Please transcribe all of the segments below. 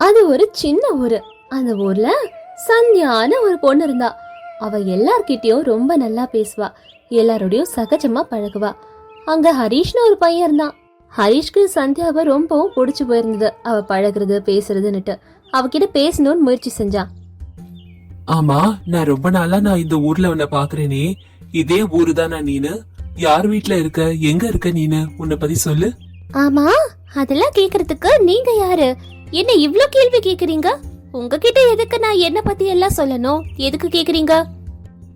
அது ஒரு சின்ன ஊரு. அந்த ஊர்ல சந்தியான ஒரு பொண்ணு இருந்தா. அவ எல்லார்கிட்டயும் ரொம்ப நல்லா பேசுவா. எல்லாரோடையும் சகஜமா பழகுவா. அங்க ஹரீஷ்னு ஒரு பையன் இருந்தான். ஹரீஷ்க்கு சந்தியாவை ரொம்பவும் பிடிச்சு போயிருந்தது. அவ பழகுறது பேசுறதுன்னுட்டு. அவகிட்ட பேசணும்னு முயற்சி செஞ்சான் ஆமா நான் ரொம்ப நாளா நான் இந்த ஊர்ல உன்னை பாக்குறேனே. இதே ஊரு தானா நீனு? யார் வீட்ல இருக்க? எங்க இருக்க நீனு? உன்னை பத்தி சொல்லு. ஆமா அதெல்லாம் கேக்குறதுக்கு நீங்க யாரு? என்ன இவ்ளோ கேள்வி கேக்குறீங்க? உங்ககிட்ட எதுக்கு நான் என்ன பத்தி எல்லாம் சொல்லணும்? எதுக்கு கேக்குறீங்க?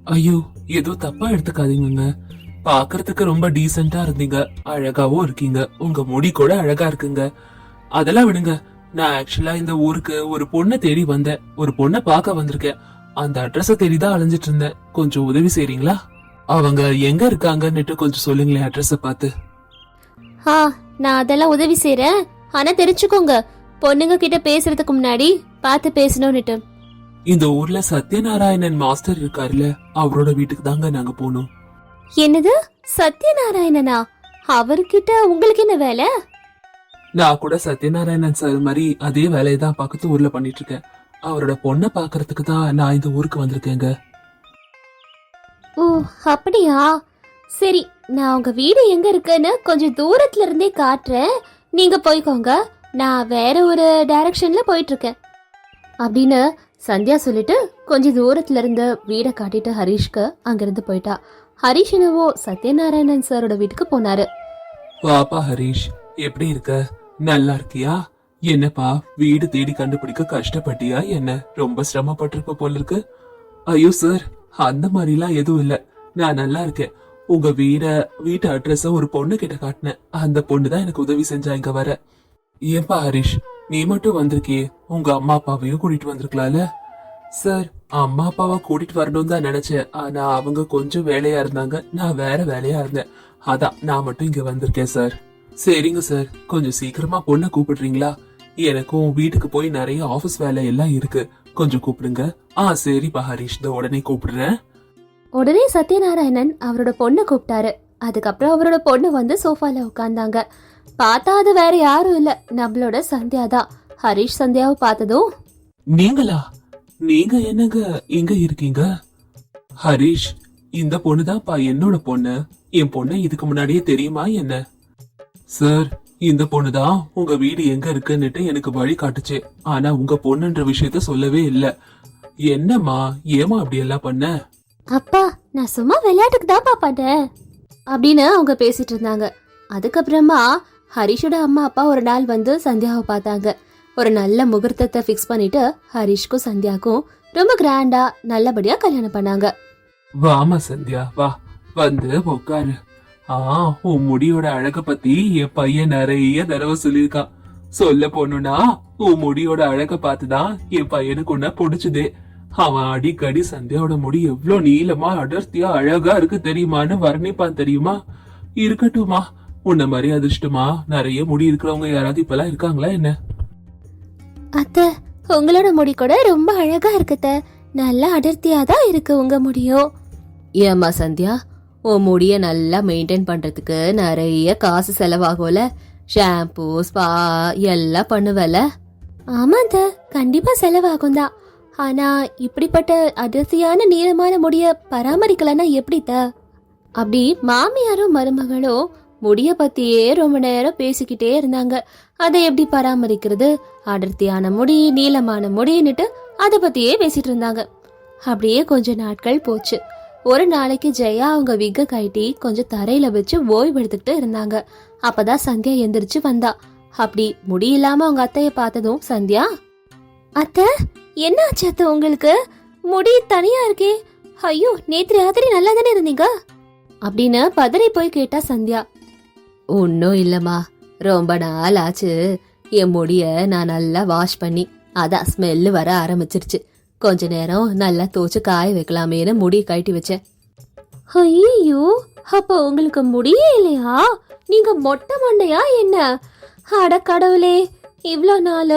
ஐயோ ஏதோ தப்பா எடுத்துக்காதீங்க பாக்குறதுக்கு ரொம்ப டீசென்ட்டா இருந்தீங்க. அழகாவும் இருக்கீங்க. உங்க முடி கூட அழகா இருக்குங்க. அதெல்லாம் விடுங்க. நான் ஆக்சுவலா இந்த ஊருக்கு ஒரு பொண்ணை தேடி வந்தேன். ஒரு பொண்ணை பார்க்க வந்திருக்கேன். அந்த அட்ரஸ தேடி தான் அலைஞ்சிட்டு இருந்தேன். கொஞ்சம் உதவி செய்றீங்களா? அவங்க எங்க இருக்காங்கன்னுட்டு கொஞ்சம் சொல்லுங்களேன் அட்ரஸ பார்த்து. ஆ நான் அதெல்லாம் உதவி செய்றேன். ஆனா தெரிஞ்சுக்கோங்க. பொண்ணுங்க கிட்ட பேசுறதுக்கு முன்னாடி பார்த்து பேசணும்னுட்டு. இந்த ஊர்ல சத்யநாராயணன் மாஸ்டர் இருக்காருல்ல அவரோட வீட்டுக்கு தாங்க நாங்க போனோம். என்னது? சத்யநாராயணனா? அவர்கிட்ட உங்களுக்கு என்ன வேலை? நான் கூட சத்யநாராயணன் சார் மாதிரி அதே வேலையை தான் பக்கத்து ஊர்ல பண்ணிட்டு இருக்கேன் அவரோட பொண்ணை பாக்குறதுக்கு தான் நான் இந்த ஊருக்கு வந்திருக்கேங்க. ஓ அப்படியா? சரி நான் உங்க வீடு எங்க இருக்குன்னு கொஞ்சம் தூரத்துல இருந்தே காட்டுறேன். நீங்க போய்க்கோங்க. நான் வேற ஒரு டைரக்ஷன்ல போயிட்டு இருக்கேன் அப்படின்னு சந்தியா சொல்லிட்டு கொஞ்சம் தூரத்துல இருந்து வீடை காட்டிட்டு ஹரீஷ்க்கு அங்கிருந்து போயிட்டா. ஹரீஷ் என்னவோ சத்யநாராயணன் சாரோட வீட்டுக்கு போனாரு. வாப்பா ஹரீஷ் எப்படி இருக்க? நல்லா இருக்கியா? என்னப்பா வீடு தேடி கண்டுபிடிக்க கஷ்டப்பட்டியா என்ன? ரொம்ப சிரமப்பட்டிருப்ப போல இருக்கு. ஐயோ சார் அந்த மாதிரிலாம் எதுவும் இல்ல. நான் நல்லா இருக்கேன். உங்க வீட வீட்டு அட்ரஸ ஒரு பொண்ணு கிட்ட காட்டினேன். அந்த பொண்ணு தான் எனக்கு உதவி செஞ்சா இங்க வர. ஏன்பா ஹரிஷ் நீ மட்டும் வந்திருக்கியே. உங்க அம்மா அப்பாவையும் கூட்டிட்டு வந்திருக்கலாம்ல? சார் அம்மா அப்பாவை கூட்டிட்டு வரணும் தான் நினைச்சேன். ஆனா அவங்க கொஞ்சம் வேலையா இருந்தாங்க. நான் வேற வேலையா இருந்தேன். அதான் நான் மட்டும் இங்க வந்திருக்கேன் சார். சரிங்க சார். கொஞ்சம் சீக்கிரமா பொண்ணை கூப்பிடுறீங்களா? எனக்கும் வீட்டுக்கு போய் நிறைய ஆபீஸ் வேலை எல்லாம் இருக்கு. கொஞ்சம் கூப்பிடுங்க. ஆ சரிப்பா ஹரிஷ் இந்த உடனே கூப்பிடுறேன். உடனே சத்யநாராயணன் அவரோட பொண்ணை கூப்பிட்டாரு. அதுக்கப்புறம் அவரோட பொண்ணு வந்து சோஃபால உட்கார்ந்தாங்க. பார்த்தா அது வேற யாரும் இல்ல. நம்மளோட சந்தியா தான் ஹரிஷ் சந்தியாவை பார்த்ததும் நீங்களா? நீங்க என்னங்க இங்க இருக்கீங்க? ஹரிஷ் இந்த பொண்ணுதான்ப்பா என்னோட பொண்ணு. என் பொண்ணு இதுக்கு முன்னாடியே தெரியுமா என்ன? சார் இந்த பொண்ணுதான் உங்க வீடு எங்க இருக்குன்னுட்டு எனக்கு வழி காட்டுச்சு. ஆனா உங்க பொண்ணுன்ற விஷயத்த சொல்லவே இல்ல. என்னம்மா ஏமா அப்படி எல்லாம் பண்ண? அப்பா நான் சும்மா விளையாட்டுக்கு தான்ப்பா பண்ணேன் அப்படின்னு அவங்க பேசிட்டு இருந்தாங்க. அதுக்கப்புறமா ஹரிஷோட அம்மா அப்பா ஒரு நாள் வந்து சந்தியாவை பார்த்தாங்க. ஒரு நல்ல முகூர்த்தத்தை ஃபிக்ஸ் பண்ணிட்டு ஹரிஷ்க்கும் சந்தியாக்கும் ரொம்ப கிராண்டா நல்லபடியா கல்யாணம் பண்ணாங்க. வாமா சந்தியா வா வந்து உட்காரு ஆ உன் முடியோட அழக பத்தி என் பையன் நிறைய தடவை சொல்லியிருக்கான். சொல்ல போனா உன் முடியோட அழக பார்த்துதான் என் பையனுக்கு உன்ன பிடிச்சதே. அவன் அடிக்கடி சந்தியாவோட முடி எவ்வளவு நீளமா அடர்த்தியா அழகா இருக்கு தெரியுமான்னு வர்ணிப்பான் தெரியுமா? இருக்கட்டுமா உன்ன மாதிரி அதிர்ஷ்டமா நிறைய முடி இருக்கிறவங்க யாராவது இப்பெல்லாம் இருக்காங்களா என்ன? அத்தை உங்களோட முடி கூட ரொம்ப அழகா இருக்குத்த நல்லா அடர்த்தியா தான் இருக்கு உங்க முடியும் ஏமா சந்தியா உன் முடிய நல்லா மெயின்டைன் பண்றதுக்கு நிறைய காசு செலவாகும்ல. ஷாம்பு ஸ்பா எல்லாம் பண்ணுவல? ஆமாந்த கண்டிப்பா செலவாகும் தான். ஆனா இப்படிப்பட்ட அடர்த்தியான நீளமான முடிய பராமரிக்கலன்னா எப்படித்த அப்படி மாமியாரும் மருமகளும் முடிய பத்தியே ரொம்ப நேரம் பேசிக்கிட்டே இருந்தாங்க. அதை எப்படி பராமரிக்கிறது? அடர்த்தியான முடி நீளமான முடின்னுட்டு அதை பத்தியே பேசிட்டு இருந்தாங்க. அப்படியே கொஞ்ச நாட்கள் போச்சு. ஒரு நாளைக்கு ஜெயா அவங்க விக்க கட்டி கொஞ்சம் தரையில வச்சு ஓய்வு எடுத்துக்கிட்டு இருந்தாங்க. அப்பதான் சந்தியா எந்திரிச்சு வந்தா. அப்படி முடி இல்லாம அவங்க அத்தைய பார்த்ததும் சந்தியா? அத்தை என்ன ஆச்சு அத்தை உங்களுக்கு? முடி தனியா இருக்கே. ஐயோ நேத்து ராத்திரி நல்லா தானே இருந்தீங்க? அப்படின்னு பதறி போய் கேட்டா சந்தியா. ஒன்றும் இல்லைம்மா. ரொம்ப நாள் ஆச்சு என் முடிய நான் நல்லா வாஷ் பண்ணி அதான் ஸ்மெல்லு வர ஆரம்பிச்சிருச்சு. கொஞ்ச நேரம் நல்லா தோச்சு காய வைக்கலாமேன்னு முடி கட்டி வச்சேன். ஐயோ அப்போ உங்களுக்கு முடியே இல்லையா? நீங்க மொட்டை மண்டையா என்ன? அட கடவுளே இவ்வளோ நாள்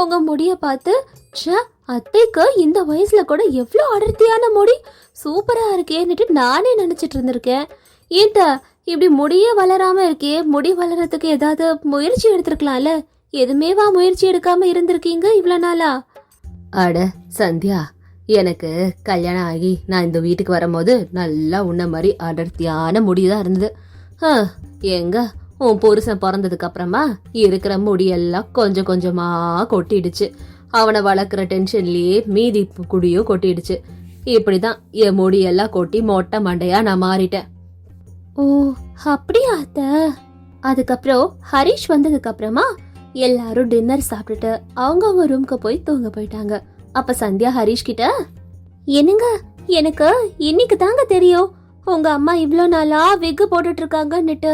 உங்க முடிய பார்த்து ச்சே அத்தைக்கு இந்த வயசுல கூட எவ்வளோ அடர்த்தியான முடி சூப்பரா இருக்கேன்னுட்டு நானே நினைச்சிட்டு இருந்திருக்கேன். ஏன்டா இப்படி முடியே வளராம இருக்கே முடி வளர்றதுக்கு ஏதாவது முயற்சி எடுத்திருக்கலாம்ல? எதுமேவா முயற்சி எடுக்காம இருந்திருக்கீங்க இவ்வளோ நாளா? அட சந்தியா எனக்கு கல்யாணம் ஆகி நான் இந்த வீட்டுக்கு வரும்போது நல்லா உன்ன மாதிரி அடர்த்தியான முடிதான் இருந்தது. ஆ, எங்க? உன் புருஷன் பிறந்ததுக்கு அப்புறமா இருக்கிற முடியெல்லாம் கொஞ்சம் கொஞ்சமா கொட்டிடுச்சு. அவனை வளர்க்குற டென்ஷன்லயே மீதி குடியும் கொட்டிடுச்சு. இப்படிதான் என் முடியெல்லாம் கொட்டி மொட்டை மண்டையா நான் மாறிட்டேன். ஓ அப்படியா அத்த? அதுக்கப்புறம் ஹரிஷ் வந்ததுக்கு அப்புறமா எல்லாரும் டின்னர் சாப்பிட்டுட்டு அவங்கவுங்க ரூம்க்கு போய் தூங்க போயிட்டாங்க. அப்ப சந்தியா ஹரிஷ் கிட்ட என்னங்க எனக்கு இன்னைக்கு தாங்க தெரியும். உங்க அம்மா இவ்வளோ நாளா விக்கு போட்டுட்டு இருக்காங்கன்னுட்டு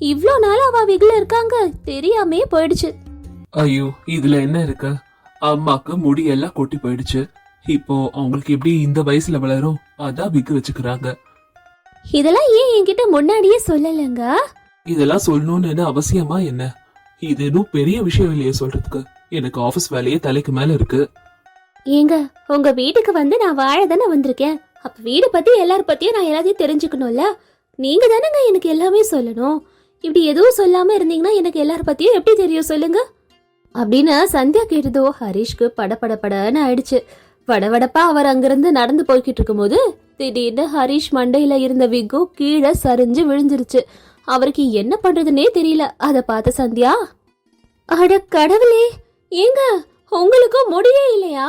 இவ்வளோ நாளா அவ விக்ல இருக்காங்க தெரியாமே போயிடுச்சு. ஐயோ இதுல என்ன இருக்கு? அம்மாக்கு முடி எல்லாம் கொட்டி போயிடுச்சு. இப்போ அவங்களுக்கு எப்படி இந்த வயசுல வளரும்? அதான் விக்கு வச்சுக்கிறாங்க. இதெல்லாம் ஏன் என்கிட்ட முன்னாடியே சொல்லலைங்க? இதெல்லாம் சொல்லணும்னு அவசியமா என்ன? இது இன்னும் பெரிய விஷயம் இல்லையே சொல்றதுக்கு. எனக்கு ஆபீஸ் வேலையே தலைக்கு மேல இருக்கு. ஏங்க உங்க வீட்டுக்கு வந்து நான் வாழ தானே வந்திருக்கேன். அப்ப வீடு பத்தி எல்லார பத்தியும் நான் எல்லாத்தையும் தெரிஞ்சுக்கணும்ல? நீங்க தானேங்க எனக்கு எல்லாமே சொல்லணும். இப்படி எதுவும் சொல்லாம இருந்தீங்கன்னா எனக்கு எல்லார பத்தியும் எப்படி தெரியும் சொல்லுங்க? அப்படின்னு சந்தியா கேட்டதோ ஹரிஷ்க்கு படபடபடன்னு ஆயிடுச்சு. வடவடப்பா அவர் அங்கிருந்து நடந்து போய்கிட்டு இருக்கும்போது திடீர்னு ஹரிஷ் மண்டையில இருந்த விகு கீழே சரிஞ்சு விழுந்துருச்சு. அவருக்கு என்ன பண்றதுன்னே தெரியல. அத பார்த்த சந்தியா அட கடவுளே ஏங்க உங்களுக்கும் முடியே இல்லையா?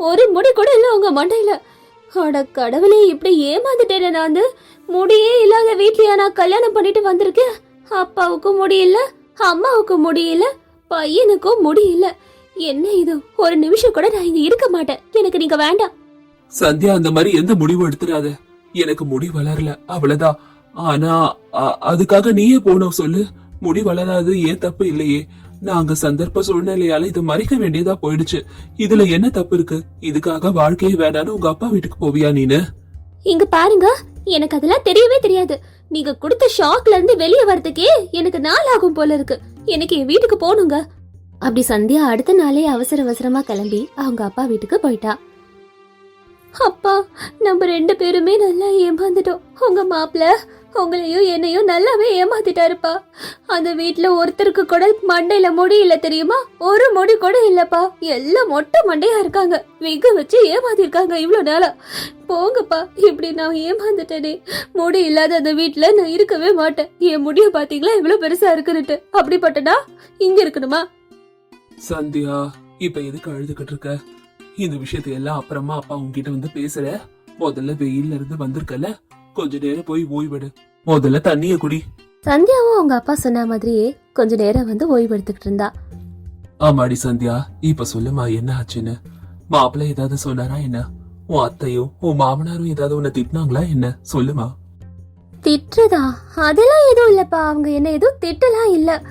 ஒரு முடி கூட இல்ல உங்க மண்டையில. அட கடவுளே இப்படி ஏமாந்துட்டேனே நான். வந்து முடியே இல்லாத வீட்லயா நான் கல்யாணம் பண்ணிட்டு வந்திருக்கேன்? அப்பாவுக்கும் முடியல அம்மாவுக்கும் முடியல பையனுக்கும் முடியல என்ன இது? ஒரு நிமிஷம் கூட நான் இங்க இருக்க மாட்டேன். எனக்கு நீங்க வேண்டாம். சந்தியா அந்த மாதிரி எந்த முடிவும் எடுத்துடாத. எனக்கு முடி வளரல அவ்வளவுதான் ஆனா அதுக்காக நீயே போனோம் சொல்லு. முடி வளராது ஏன் தப்பு இல்லையே. நாங்க சந்தர்ப்ப சூழ்நிலையால இதை மறைக்க வேண்டியதா போயிடுச்சு. இதுல என்ன தப்பு இருக்கு? இதுக்காக வாழ்க்கையே வேணான்னு உங்க அப்பா வீட்டுக்கு போவியா நீனு? இங்க பாருங்க எனக்கு அதெல்லாம் தெரியவே தெரியாது. நீங்க கொடுத்த ஷாக்ல இருந்து வெளியே வரதுக்கே எனக்கு நாள் ஆகும் போல இருக்கு. எனக்கு என் வீட்டுக்கு போகணுங்க அப்படி சந்தியா அடுத்த நாளே அவசர அவசரமா கிளம்பி அவங்க அப்பா வீட்டுக்கு போயிட்டா. அப்பா நம்ம ரெண்டு பேருமே நல்லா ஏமாந்துட்டோம். உங்க மாப்பிள்ள உங்களையும் என்னையும் நல்லாவே ஏமாத்திட்டாருப்பா. அந்த வீட்டுல ஒருத்தருக்கு கூட மண்டையில முடி இல்ல தெரியுமா? ஒரு முடி கூட இல்லப்பா. எல்லாம் மொட்டை மண்டையா இருக்காங்க. விக வச்சு ஏமாத்திருக்காங்க இவ்வளவு நாளா. போங்கப்பா இப்படி நான் ஏமாந்துட்டேனே. முடி இல்லாத அந்த வீட்டுல நான் இருக்கவே மாட்டேன். என் முடிய பாத்தீங்களா? இவ்வளவு பெருசா இருக்குன்னுட்டு. அப்படிப்பட்டனா இங்க இருக்கணுமா? சந்தியா இப்ப எதுக்கு அழுதுகிட்டு இருக்க? இந்த விஷயத்தை எல்லாம் அப்புறமா அப்பா உன்கிட்ட வந்து பேசுற. முதல்ல வெயில்ல இருந்து வந்திருக்கல. கொஞ்ச நேரம் போய் ஓய்வெடு. முதல்ல தண்ணிய குடி. சந்தியாவும் அவங்க அப்பா சொன்ன மாதிரியே கொஞ்ச நேரம் வந்து ஓய்வு எடுத்துக்கிட்டு இருந்தா. ஆமாடி சந்தியா இப்ப சொல்லுமா என்ன ஆச்சுன்னு? மாப்பிள்ளை ஏதாவது சொன்னாரா என்ன? உன் அத்தையும் உன் மாமனாரும் ஏதாவது உன்னை திட்டினாங்களா என்ன? சொல்லுமா. திட்டுறதா? அதெல்லாம் எதுவும் இல்லப்பா. அவங்க என்ன எதுவும் திட்டலாம் இல்ல.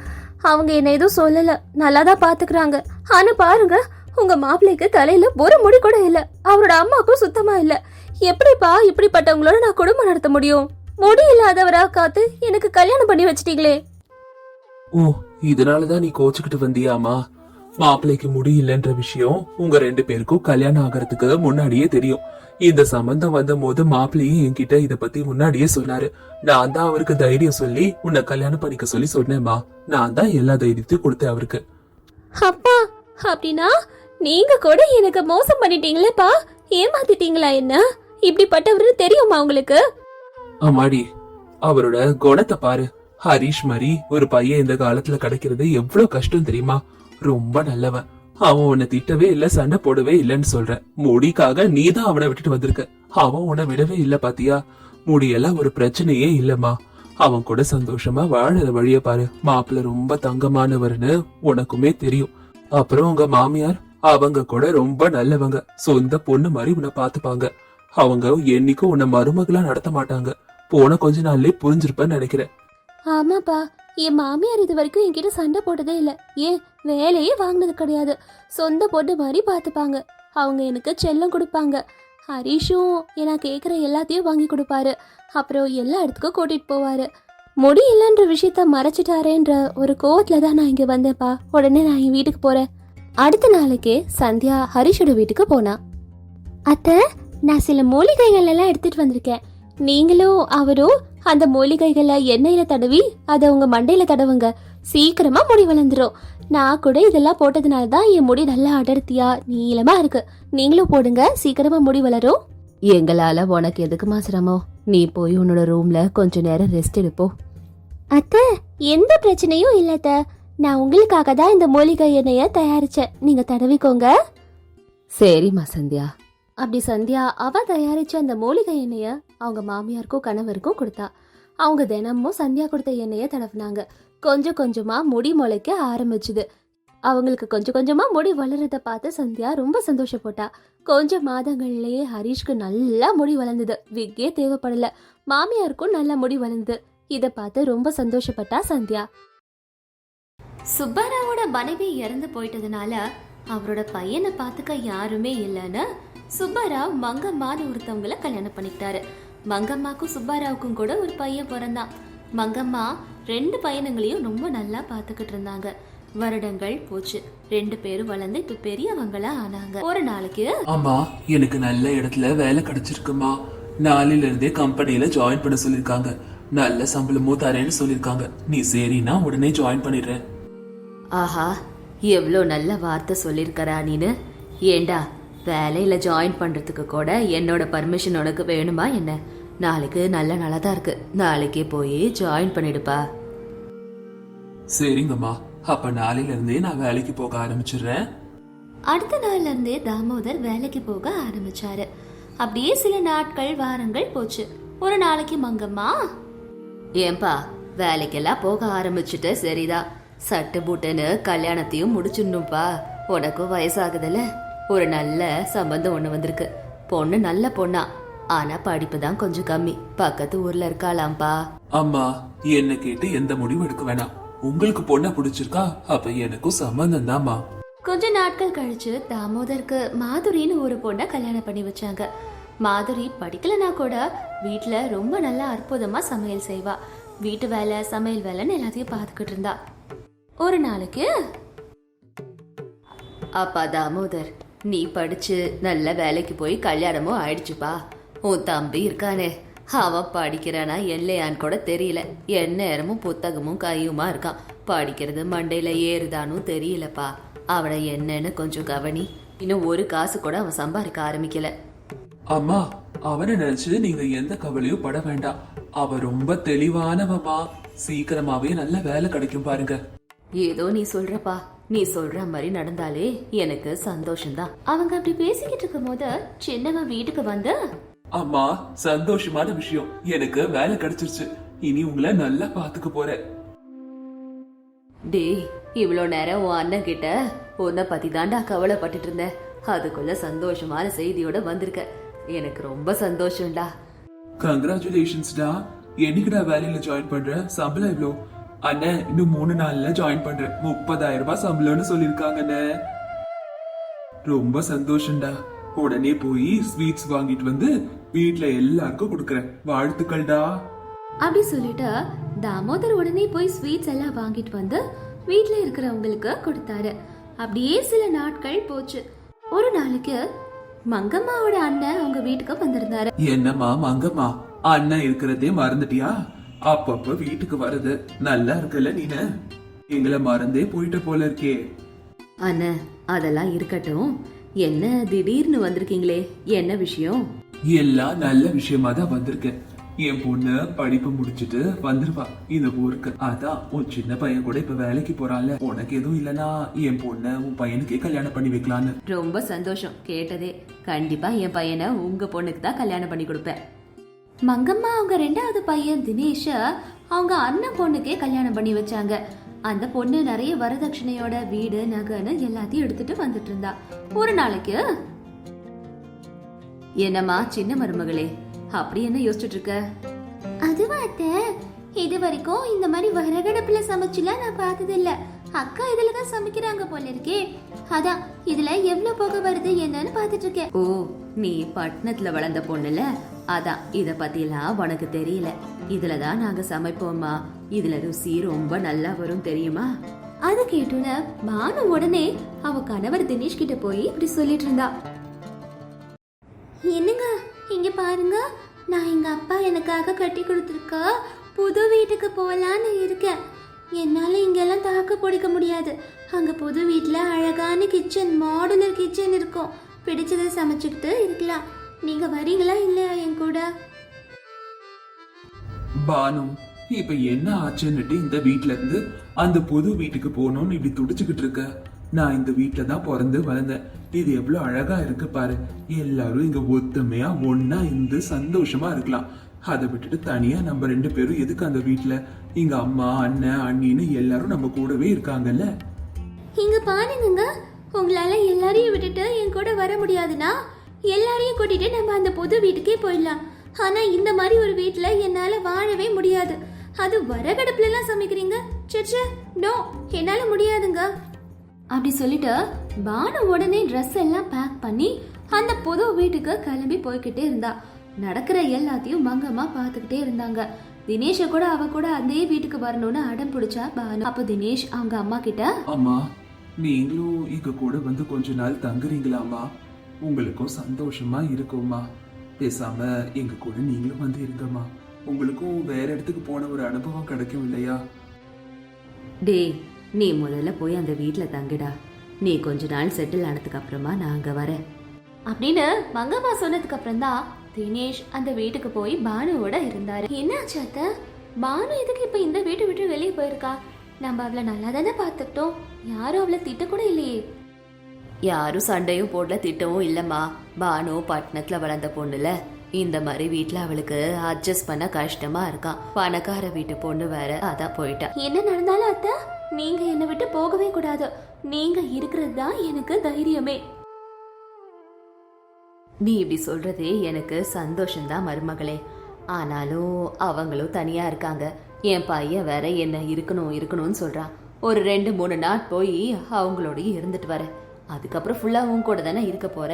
அவங்க என்ன எதுவும் சொல்லல. நல்லா தான் பாத்துக்கிறாங்க. ஆனா பாருங்க உங்க மாப்பிள்ளைக்கு தலையில ஒரு முடி கூட இல்ல. அவரோட அம்மாக்கும் சுத்தமா இல்ல. எப்படிப்பா இப்படிப்பட்டவங்களோட நான் குடும்பம் நடத்த முடியும்? முடி இல்லாதவரா காத்து எனக்கு கல்யாணம் பண்ணி வச்சிட்டீங்களே. ஓ இதனாலதான் நீ கோச்சுக்கிட்டு வந்தியாமா? மாப்பிள்ளைக்கு முடியலன்ற விஷயம் உங்க ரெண்டு பேருக்கும் கல்யாணம் ஆகிறதுக்கு முன்னாடியே தெரியும். இந்த சம்பந்தம் வந்த போது மாப்பிள்ளையும் என்கிட்ட இத பத்தி முன்னாடியே சொன்னாரு. நான் தான் அவருக்கு தைரியம் சொல்லி உன்னை கல்யாணம் பண்ணிக்க சொல்லி சொன்னேம்மா. நான் தான் எல்லா தைரியத்தையும் கொடுத்தேன் அவருக்கு. அப்பா அப்படின்னா நீங்க கூட எனக்கு மோசம் பண்ணிட்டீங்களேப்பா. ஏமாத்திட்டீங்களா என்ன? இப்படிப்பட்டவர்னு தெரியுமா உங்களுக்கு? ஆமாடி அவரோட குணத்தை பாரு. ஹரிஷ் மாதிரி ஒரு பையன் இந்த காலத்துல கிடைக்கிறது எவ்வளவு கஷ்டம் தெரியுமா? ரொம்ப நல்லவன். அவன் உன்னை திட்டவே இல்ல சண்டை போடவே இல்லைன்னு சொல்ற. முடிக்காக நீ தான் அவனை விட்டுட்டு வந்திருக்க. அவன் உன்னை விடவே இல்ல பாத்தியா? முடியெல்லாம் ஒரு பிரச்சனையே இல்லம்மா. அவன் கூட சந்தோஷமா வாழற வழிய பாரு. மாப்பிள்ள ரொம்ப தங்கமானவர்னு உனக்குமே தெரியும். அப்புறம் உங்க மாமியார் அவங்க கூட ரொம்ப நல்லவங்க. சொந்த பொண்ணு மாதிரி உன்னை பாத்துப்பாங்க அவங்க என்னைக்கும் உன்னை மருமகளா நடத்த மாட்டாங்க. போன கொஞ்ச நாள்லயே புரிஞ்சிருப்பேன்னு நினைக்கிறேன். ஆமாப்பா என் மாமியார் இது வரைக்கும் என்கிட்ட சண்டை போட்டதே இல்ல. ஏன் வேலையே வாங்கினது கிடையாது. சொந்த பொண்ணு மாதிரி பார்த்துப்பாங்க அவங்க எனக்கு செல்லம் கொடுப்பாங்க. ஹரிஷும் நான் கேட்குற எல்லாத்தையும் வாங்கி கொடுப்பாரு. அப்புறம் எல்லா இடத்துக்கும் கூட்டிட்டு போவாரு. முடி இல்லைன்ற விஷயத்த மறைச்சிட்டாரேன்ற ஒரு கோவத்துல தான் நான் இங்க வந்தேன்ப்பா. உடனே நான் என் வீட்டுக்கு போறேன். அடுத்த நாளைக்கு சந்தியா ஹரிஷோட வீட்டுக்கு போனா. அத்தை நான் சில மூலிகைகள் எல்லாம் எடுத்துட்டு வந்திருக்கேன். நீங்களும் அவரும் அந்த மூலிகைகளை எண்ணெயில தடவி அதை உங்க மண்டையில தடவுங்க. சீக்கிரமா முடி வளர்ந்துரும். நான் கூட இதெல்லாம் போட்டதுனால தான் என் முடி நல்லா அடர்த்தியா நீளமா இருக்கு. நீங்களும் போடுங்க சீக்கிரமா முடி வளரும். எங்களால உனக்கு எதுக்குமா சிரமம்? நீ போய் உன்னோட ரூம்ல கொஞ்ச நேரம் ரெஸ்ட் எடுப்போ. அத்தை எந்த பிரச்சனையும் இல்ல அத்தை. நான் உங்களுக்காக தான் இந்த மூலிகை எண்ணெய தயாரிச்சேன். நீங்க தடவிக்கோங்க. சரிம்மா சந்தியா. அப்படி சந்தியா அவ தயாரிச்ச அந்த மூலிகை எண்ணெய அவங்க மாமியாருக்கும் கணவருக்கும் கொடுத்தா. அவங்க தினமும் சந்தியா கொடுத்த எண்ணெயை தடவினாங்க. கொஞ்சம் கொஞ்சமா முடி முளைக்க ஆரம்பிச்சுது. அவங்களுக்கு கொஞ்சம் கொஞ்சமா முடி வளர்றத பார்த்து சந்தியா ரொம்ப சந்தோஷப்பட்டா. கொஞ்ச மாதங்கள்லயே ஹரிஷ்க்கு நல்லா முடி வளர்ந்தது. விக்கே தேவைப்படல. மாமியாருக்கும் நல்ல முடி வளர்ந்தது. இதை பார்த்து ரொம்ப சந்தோஷப்பட்டா சந்தியா. சுப்பாராவோட மனைவி இறந்து போயிட்டதுனால அவரோட பையனை பார்த்துக்க யாருமே இல்லைன்னு சுப்பாராவ் மங்கம்மான்னு ஒருத்தவங்கள கல்யாணம் பண்ணிக்கிட்டாரு. மங்கம்மாக்கும் சுப்பாராவுக்கும் கூட ஒரு பையன் பிறந்தான். மங்கம்மா ரெண்டு பையனுங்களையும் ரொம்ப நல்லா பார்த்துக்கிட்டு இருந்தாங்க. வருடங்கள் போச்சு. ரெண்டு பேரும் வளர்ந்து இப்ப பெரியவங்களா ஆனாங்க. ஒரு நாளைக்கு அம்மா எனக்கு நல்ல இடத்துல வேலை கிடைச்சிருக்குமா? நாளையில இருந்தே கம்பெனில ஜாயின் பண்ண சொல்லிருக்காங்க நல்ல சம்பளமும் தரேன்னு சொல்லிருக்காங்க நீ சரின்னா உடனே ஜாயின் பண்ணிடுறேன். ஆஹா எவ்வளோ நல்ல வார்த்தை சொல்லியிருக்கறா நீனு. ஏண்டா வேலையில ஜாயின் பண்றதுக்கு கூட என்னோட பர்மிஷன் உனக்கு வேணுமா என்ன? நாளைக்கு நல்ல நாளா தான் இருக்கு. நாளைக்கே போய் ஜாயின் பண்ணிடுப்பா. சரிங்கம்மா. அப்ப நாளையில இருந்தே நான் வேலைக்கு போக ஆரம்பிச்சிடுறேன். அடுத்த நாள்ல இருந்தே தாமோதர் வேலைக்கு போக ஆரம்பிச்சாரு. அப்படியே சில நாட்கள் வாரங்கள் போச்சு. ஒரு நாளைக்கு மங்கம்மா. ஏன்பா வேலைக்கெல்லாம் போக ஆரம்பிச்சுட்டு சரிதான். சட்டு புட்டுன்னு கல்யாணத்தையும் முடிச்சிடணும்ப்பா உனக்கும் வயசாகுதுல. ஒரு நல்ல சம்பந்தம் ஒண்ணு வந்திருக்கு. பொண்ணு நல்ல பொண்ணா. ஆனா படிப்பு தான் கொஞ்சம் கம்மி. பக்கத்து ஊர்ல இருக்காளாம்பா அம்மா என்ன கேட்டு எந்த முடிவும் எடுக்க வேணாம். உங்களுக்கு பொண்ண பிடிச்சிருக்கா? அப்ப எனக்கும் சம்பந்தம் தாம்மா. கொஞ்ச நாட்கள் கழிச்சு தாமோதருக்கு மாதுரின்னு ஒரு பொண்ணை கல்யாணம் பண்ணி வச்சாங்க. மாதுரி படிக்கலனா கூட வீட்ல ரொம்ப நல்லா அற்புதமா சமையல் செய்வா. வீட்டு வேலை சமையல் வேலைன்னு எல்லாத்தையும் பார்த்துக்கிட்டு இருந்தா. ஒரு நாளைக்கு. அப்பா தாமோதர் நீ படிச்சு நல்ல வேலைக்கு போய் கல்யாணமும் ஆயிடுச்சுப்பா. உன் தம்பி இருக்கானே. அவன் படிக்கிறானா இல்லையான்னு கூட தெரியல. என் நேரமும் புத்தகமும் கையுமா இருக்கான். படிக்கிறது மண்டையில ஏறுதானும் தெரியலப்பா. அவனை என்னன்னு கொஞ்சம் கவனி. இன்னும் ஒரு காசு கூட அவன் சம்பாதிக்க ஆரம்பிக்கல. அம்மா அவனை நினைச்சு நீங்க எந்த கவலையும் பட வேண்டாம். அவ ரொம்ப தெளிவானவமா சீக்கிரமாவே நல்ல வேலை கிடைக்கும் பாருங்க. ஏதோ நீ சொல்றப்பா. நீ சொல்ற மாதிரி நடந்தாலே எனக்கு சந்தோஷம்தான். அவங்க அப்படி பேசிக்கிட்டு இருக்கும் போது சின்னவன் வீட்டுக்கு வந்து அம்மா சந்தோஷமான விஷயம். எனக்கு வேலை கிடைச்சிருச்சு. இனி உங்களை நல்லா பாத்துக்க போறேன். டேய் இவ்வளோ நேரம் உன் அண்ணன் கிட்ட உன்னை பத்தி தாண்டா கவலைப்பட்டுட்டு இருந்தேன். அதுக்குள்ள சந்தோஷமான செய்தியோட வந்திருக்க. எனக்கு ரொம்ப சந்தோஷம்டா. கங்க்ராச்சுலேஷன்ஸ்டா என்னைக்குடா வேலையில ஜாயின் பண்ற? சம்பளம் எவ்வளோ? அண்ணன் இன்னும் மூணு நாள்ல ஜாயின் பண்றேன். முப்பதாயிரம் ரூபாய் சம்பளம்னு சொல்லிருக்காங்கண்ணே. ரொம்ப சந்தோஷம்டா. உடனே போய் ஸ்வீட்ஸ் வாங்கிட்டு வந்து வீட்ல எல்லாருக்கும் கொடுக்கறேன். வாழ்த்துக்கள்டா. அப்படி சொல்லிட்டு தாமோதர் உடனே போய் ஸ்வீட்ஸ் எல்லாம் வாங்கிட்டு வந்து வீட்ல இருக்கிறவங்களுக்கு கொடுத்தாரு. அப்படியே சில நாட்கள் போச்சு. ஒரு நாளைக்கு மங்கம்மாவோட அண்ணன் அவங்க வீட்டுக்கு வந்திருந்தாரு. என்னம்மா மங்கம்மா? அண்ணன் இருக்கிறதே மறந்துட்டியா? அப்பப்ப வீட்டுக்கு வர்றது நல்லா இருக்குல்ல நீனு? எங்களை மறந்தே போயிட்ட போல இருக்கே. அண்ணன் அதெல்லாம் இருக்கட்டும். என்ன திடீர்னு வந்திருக்கீங்களே? என்ன விஷயம்? எல்லாம் நல்ல விஷயமா தான் வந்திருக்கேன் என் பொண்ணு படிப்பு முடிச்சிட்டு வந்துருவா. இந்த ஊருக்கு. அதான் உன் சின்ன பையன் கூட இப்ப வேலைக்கு போறான்ல. உனக்கு எதுவும் இல்லனா என் பொண்ண உன் பையனுக்கே கல்யாணம் பண்ணி வைக்கலான்னு. ரொம்ப சந்தோஷம். கேட்டதே. கண்டிப்பா என் பையனை உங்க பொண்ணுக்கு தான் கல்யாணம் பண்ணி கொடுப்பேன். மங்கம்மா அவங்க ரெண்டாவது பையன் தினேஷ அவங்க அண்ணன் பொண்ணுக்கே கல்யாணம் பண்ணி வச்சாங்க. அந்த பொண்ணு நிறைய வரதட்சணையோட வீடு நகைன்னு எல்லாத்தையும் எடுத்துட்டு வந்துட்டு இருந்தா. ஒரு நாளைக்கு என்னம்மா சின்ன மருமகளே அப்படி என்ன யோசிச்சுட்டு இருக்க? அதுவா அத்தை. இது வரைக்கும் இந்த மாதிரி விறகடுப்புல சமைச்சுலாம் நான் பார்த்தது இல்ல அக்கா இதுல தான் சமைக்கிறாங்க போல இருக்கே. அதான் இதுல எவ்வளவு புகை வருது என்னன்னு பார்த்துட்டு இருக்கேன். ஓ நீ பட்டணத்துல வளர்ந்த பொண்ணுல? அதான் இத பத்திலாம் உனக்கு தெரியல. இதுல தான் நாங்க சமைப்போமா இதுல ருசி ரொம்ப நல்லா வரும் தெரியுமா? அது கேட்டோன்னு மானு உடனே அவ கணவர் தினேஷ் கிட்ட போய் இப்படி சொல்லிட்டு இருந்தா. என்னங்க இங்க பாருங்க. நான் எங்க அப்பா எனக்காக கட்டி கொடுத்துருக்க. புது வீட்டுக்கு போகலான்னு இருக்கேன். என்னால இங்கெல்லாம் தாக்கு பிடிக்க முடியாது. அங்க புது வீட்டுல அழகான கிச்சன் மாடுலர் கிச்சன் இருக்கும். பிடிச்சதை சமைச்சுக்கிட்டு இருக்கலாம். நீங்க வரீங்களா இல்லையா என் கூட? பானு இப்ப என்ன ஆச்சுன்னுட்டு இந்த வீட்ல இருந்து அந்த புது வீட்டுக்கு போகணும்னு இப்படி துடிச்சுக்கிட்டு இருக்க? நான் இந்த வீட்ல தான் பிறந்து வளர்ந்தேன். இது எவ்வளவு அழகா இருக்கு பாரு. எல்லாரும் இங்க ஒத்துமையா ஒன்னா இருந்து சந்தோஷமா இருக்கலாம். அதை விட்டுட்டு தனியா நம்ம ரெண்டு பேரும் எதுக்கு அந்த வீட்ல? இங்க அம்மா அண்ணன் அண்ணின்னு எல்லாரும் நம்ம கூடவே இருக்காங்கல்ல? இங்க பாருங்கங்க. உங்களால எல்லாரையும் விட்டுட்டு என் கூட வர முடியாதுன்னா எல்லாரையும் கூட்டிட்டு நம்ம அந்த புது வீட்டுக்கே போயிடலாம். ஆனா இந்த மாதிரி ஒரு வீட்டில் என்னால வாழவே முடியாது. அது வரகடுப்புல எல்லாம் சமைக்கிறீங்க சச்சே நோ என்னால முடியாதுங்க. அப்படி சொல்லிட்டு பானு உடனே ட்ரெஸ் எல்லாம் பேக் பண்ணி அந்த புது வீட்டுக்கு கிளம்பி போய்கிட்டே இருந்தா. நடக்கிற எல்லாத்தையும் மங்கம்மா பார்த்துக்கிட்டே இருந்தாங்க. தினேஷ கூட அவ கூட அதே வீட்டுக்கு வரணும்னு அடம் பிடிச்சா பானு. அப்ப தினேஷ் அவங்க அம்மா கிட்ட அம்மா நீங்களும் எங்க கூட வந்து கொஞ்ச நாள் தங்குறீங்களாம்மா? உங்களுக்கும் சந்தோஷமா இருக்கும்மா. பேசாம எங்க கூட நீங்களும் வந்து இருங்கம்மா. உங்களுக்கும் வேற இடத்துக்கு போன ஒரு அனுபவம் கிடைக்கும் இல்லையா? டேய் நீ முதல்ல போய் அந்த வீட்டில் தங்கிடா. நீ கொஞ்ச நாள் செட்டில் ஆனதுக்கு அப்புறமா நான் அங்கே வரேன். அப்படின்னு மங்கம்மா சொன்னதுக்கு அப்புறம் தான் தினேஷ் அந்த வீட்டுக்கு போய் பானுவோட இருந்தாரு. என்னாச்சு அத்தை? பானு எதுக்கு இப்ப இந்த வீட்டை விட்டு வெளியே போயிருக்கா? நம்ம அவளை நல்லா தானே பார்த்துக்கிட்டோம். யாரும் அவளை திட்ட கூட இல்லையே. யாரும் சண்டையும் போடல திட்டவும் இல்லைம்மா. பானு பட்டணத்தில் வளர்ந்த பொண்ணுல. இந்த மாதிரி வீட்டில் அவளுக்கு அட்ஜஸ்ட் பண்ண கஷ்டமா இருக்கான் பணக்கார வீட்டு பொண்ணு வேற அதான் போயிட்டா. என்ன நடந்தாலும் அத்தை நீங்க என்னை விட்டு போகவே கூடாது. நீங்க இருக்கிறது தான் எனக்கு தைரியமே. நீ இப்படி சொல்றதே எனக்கு சந்தோஷம்தான் மருமகளே. ஆனாலும் அவங்களும் தனியா இருக்காங்க. என் பையன் வேற என்ன இருக்கணும் இருக்கணும்னு சொல்றான் ஒரு ரெண்டு மூணு நாள் போய் அவங்களோடய இருந்துட்டு வரேன் அதுக்கப்புறம் ஃபுல்லாக உன் கூட தானே இருக்க போற?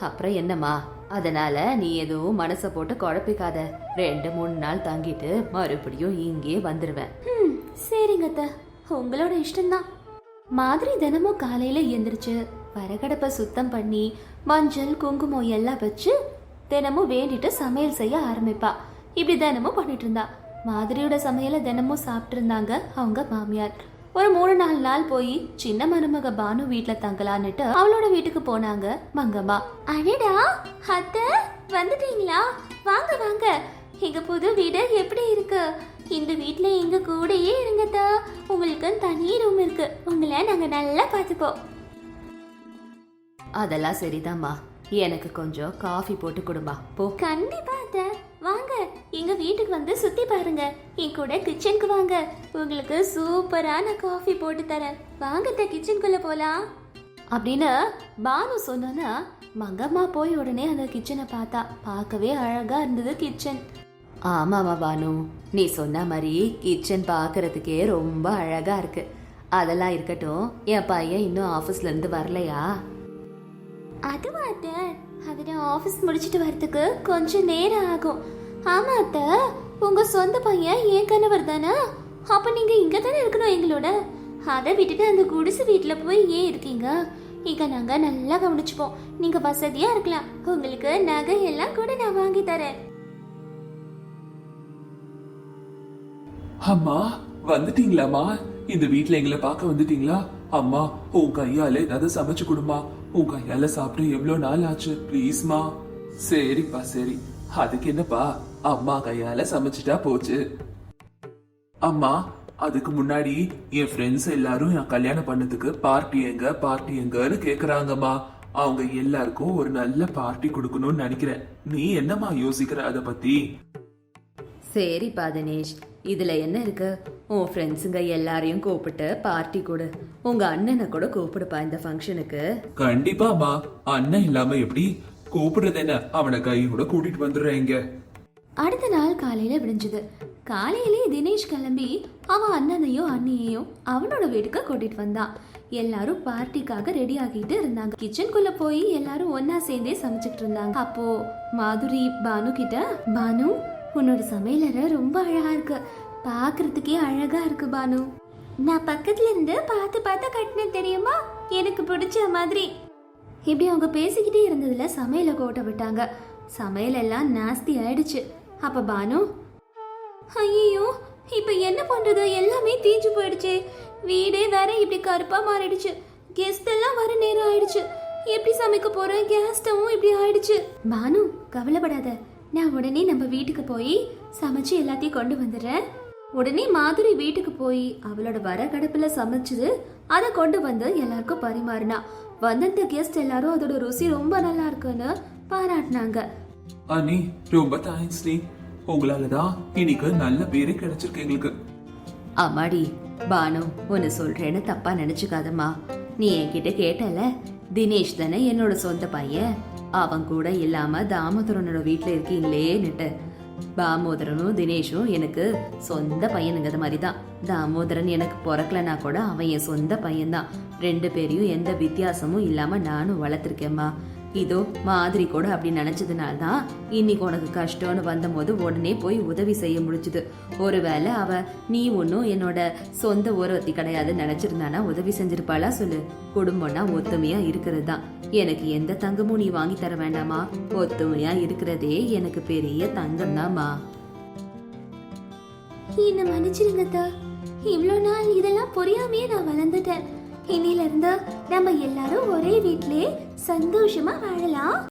அப்புறம் என்னம்மா? அதனால நீ எதுவும் மனசை போட்டு குழப்பிக்காத. ரெண்டு மூணு நாள் தங்கிட்டு மறுபடியும் இங்கே வந்துடுவேன் ம் சரிங்க உங்களோட இஷ்டம்தான். மாதிரி தினமும் காலையில எந்திரிச்சு வரகடப்பை சுத்தம் பண்ணி மஞ்சள் குங்குமம் எல்லாம் வச்சு தினமும் வேண்டிட்டு சமையல் செய்ய ஆரம்பிப்பா. இப்படி தினமும் பண்ணிட்டு இருந்தா. மாதிரியோட சமையலை தினமும் சாப்பிட்டு இருந்தாங்க அவங்க மாமியார். ஒரு மூணு நாலு நாள் போய் சின்ன மருமக பானு வீட்ல தங்கலான்னுட்டு அவளோட வீட்டுக்கு போனாங்க மங்கம்மா. அடடா அத்தை வந்துட்டீங்களா? வாங்க வாங்க. எங்க புது வீடு எப்படி இருக்கு? இந்த வீட்ல எங்க கூடயே இருங்கத்தா உங்களுக்கு தனி ரூம் இருக்கு. உங்களை நாங்க நல்லா பாத்துப்போம் அதெல்லாம் சரிதாம்மா. எனக்கு கொஞ்சம் காஃபி போட்டு கொடுமா. போ. கண்டிப்பா அத்தை. வாங்க எங்க வீட்டுக்கு வந்து சுத்தி பாருங்க. என் கூட கிச்சனுக்கு வாங்க. உங்களுக்கு சூப்பரான காஃபி போட்டு தரேன். வாங்க த கிச்சனுக்குள்ள போலாம். அப்படின்னு பானு சொன்னோன்னா மங்கம்மா போய் உடனே அந்த கிச்சனை பார்த்தா பார்க்கவே அழகா இருந்தது கிச்சன் ஆமாமா பானு நீ சொன்ன மாதிரி கிச்சன் பார்க்கறதுக்கே ரொம்ப அழகா இருக்கு. அதெல்லாம் இருக்கட்டும் என் பையன் இன்னும் ஆஃபீஸ்ல இருந்து வரலையா? அதுவா அத்தை. அவரு ஆஃபீஸ் முடிச்சிட்டு வரதுக்கு கொஞ்சம் நேரம் ஆகும். ஆமா அத்தை. உங்க சொந்த பையன் என் கணவர் தானே? அப்ப நீங்க இங்க தானே இருக்கணும் எங்களோட? அதை விட்டுட்டு அந்த குடிசை வீட்டுல போய் ஏன் இருக்கீங்க? இங்க நாங்க நல்லா கவனிச்சுப்போம். நீங்க வசதியா இருக்கலாம். உங்களுக்கு நகை எல்லாம் கூட நான் வாங்கி தரேன். அம்மா வந்துட்டீங்களாம்மா? இந்த வீட்ல எங்களை பார்க்க வந்துட்டீங்களா? அம்மா உன் கையால ஏதாவது சமைச்சு கொடுமா உன் கையால சாப்பிட்டு எவ்வளவு நாள் ஆச்சு? ப்ளீஸ்மா சரிப்பா சரி. அதுக்கு என்னப்பா? அம்மா கையால சமைச்சிட்டா போச்சு. அம்மா அதுக்கு முன்னாடி என் ஃப்ரெண்ட்ஸ் எல்லாரும் என் கல்யாணம் பண்ணதுக்கு பார்ட்டி எங்க பார்ட்டி எங்கன்னு கேக்குறாங்கம்மா. அவங்க எல்லாருக்கும் ஒரு நல்ல பார்ட்டி கொடுக்கணும்னு நினைக்கிறேன். நீ என்னம்மா யோசிக்கிற அத பத்தி? சரிப்பா தினேஷ் இதுல என்ன இருக்கு? உன் ஃப்ரெண்ட்ஸுங்க எல்லாரையும் கூப்பிட்டு பார்ட்டி கொடு. உங்க அண்ணனை கூட கூப்பிடுப்பா இந்த ஃபங்க்ஷனுக்கு கண்டிப்பாமா அண்ணன் இல்லாம எப்படி? கூப்பிடுறது என்ன அவனை கையோட கூட்டிட்டு வந்துடுறேன் இங்க. அடுத்த நாள் காலையில விடிஞ்சது. காலையிலே தினேஷ் கிளம்பி அவன் அண்ணனையும் அண்ணியையும் அவனோட வீட்டுக்கு கூட்டிட்டு வந்தான். எல்லாரும் பார்ட்டிக்காக ரெடி ஆகிட்டு இருந்தாங்க. கிச்சனுக்குள்ள போய் எல்லாரும் ஒன்னா சேர்ந்தே சமைச்சிட்டு இருந்தாங்க. அப்போ மாதுரி பானு கிட்ட பானு உன்னோட சமையலற ரொம்ப அழகா இருக்கு. பாக்குறதுக்கே அழகா இருக்கு பானு. நான் பக்கத்துல இருந்து பார்த்து பார்த்து கட்டினேன் தெரியுமா? எனக்கு பிடிச்ச மாதிரி. இப்படி அவங்க பேசிக்கிட்டே இருந்ததுல சமையல கோட்டை விட்டாங்க. சமையல் எல்லாம் நாஸ்தி ஆயிடுச்சு. அப்ப பானு? ஐயோ இப்ப என்ன பண்றது? எல்லாமே தீஞ்சு போயிடுச்சு. வீடே வேற இப்படி கருப்பா மாறிடுச்சு. கெஸ்ட் எல்லாம் வர நேரம் ஆயிடுச்சு. எப்படி சமைக்க போறேன்? கேஸ் ஸ்டவும் இப்படி ஆயிடுச்சு. பானு கவலைப்படாத. நான் உடனே நம்ம வீட்டுக்கு போய் சமைச்சு எல்லாத்தையும் கொண்டு வந்துடுறேன். உடனே மாதுரி வீட்டுக்கு போய் அவளோட வர கடப்புல சமைச்சது. அதை கொண்டு வந்து எல்லாருக்கும் பரிமாறினா. வந்திருந்த கெஸ்ட் எல்லாரும் அதோட ருசி ரொம்ப நல்லா இருக்குன்னு பாராட்டினாங்க. அனி ரொம்ப தேங்க்ஸ் நீ உங்களாலதான் இன்னைக்கு நல்ல பேரு கிடைச்சிருக்கு எங்களுக்கு. அம்மாடி பானு ஒன்னு சொல்றேன்னு தப்பா நினைச்சுக்காதம்மா. நீ என்கிட்ட கேட்டல தினேஷ் தானே என்னோட சொந்த பையன். அவன் கூட இல்லாம தாமோதரனோட வீட்ல இருக்கீங்களேன்னுட்டு தாமோதரனும் தினேஷும் எனக்கு சொந்த பையனுங்கிறது மாதிரி தான் தாமோதரன் எனக்கு பிறக்கலனா கூட அவன் என் சொந்த பையன்தான். ரெண்டு பேரையும் எந்த வித்தியாசமும் இல்லாம நானும் வளர்த்துருக்கேம்மா. இதோ மாதிரி கூட அப்படி நினைச்சதுனால தான் இன்னைக்கு உனக்கு கஷ்டம்னு வந்தபோது உடனே போய் உதவி செய்ய முடிஞ்சுது. ஒருவேளை அவ நீ ஒன்றும் என்னோட சொந்த ஒருத்தி கிடையாது நினைச்சிருந்தானா உதவி செஞ்சிருப்பாளா சொல்லு. குடும்பம்னா ஒத்துமையா இருக்கிறது தான் எனக்கு எந்த தங்கமும் நீ வாங்கி தர வேண்டாமா? ஒத்துமையா இருக்கிறதே எனக்கு பெரிய தங்கம் தான்மா என்ன மன்னிச்சிருங்கத்தா. இவ்வளோ நாள் இதெல்லாம் புரியாமையே நான் வளர்ந்துட்டேன். இன்னில நம்ம எல்லாரும் ஒரே வீட்லயே சந்தோஷமா வாழலாம்.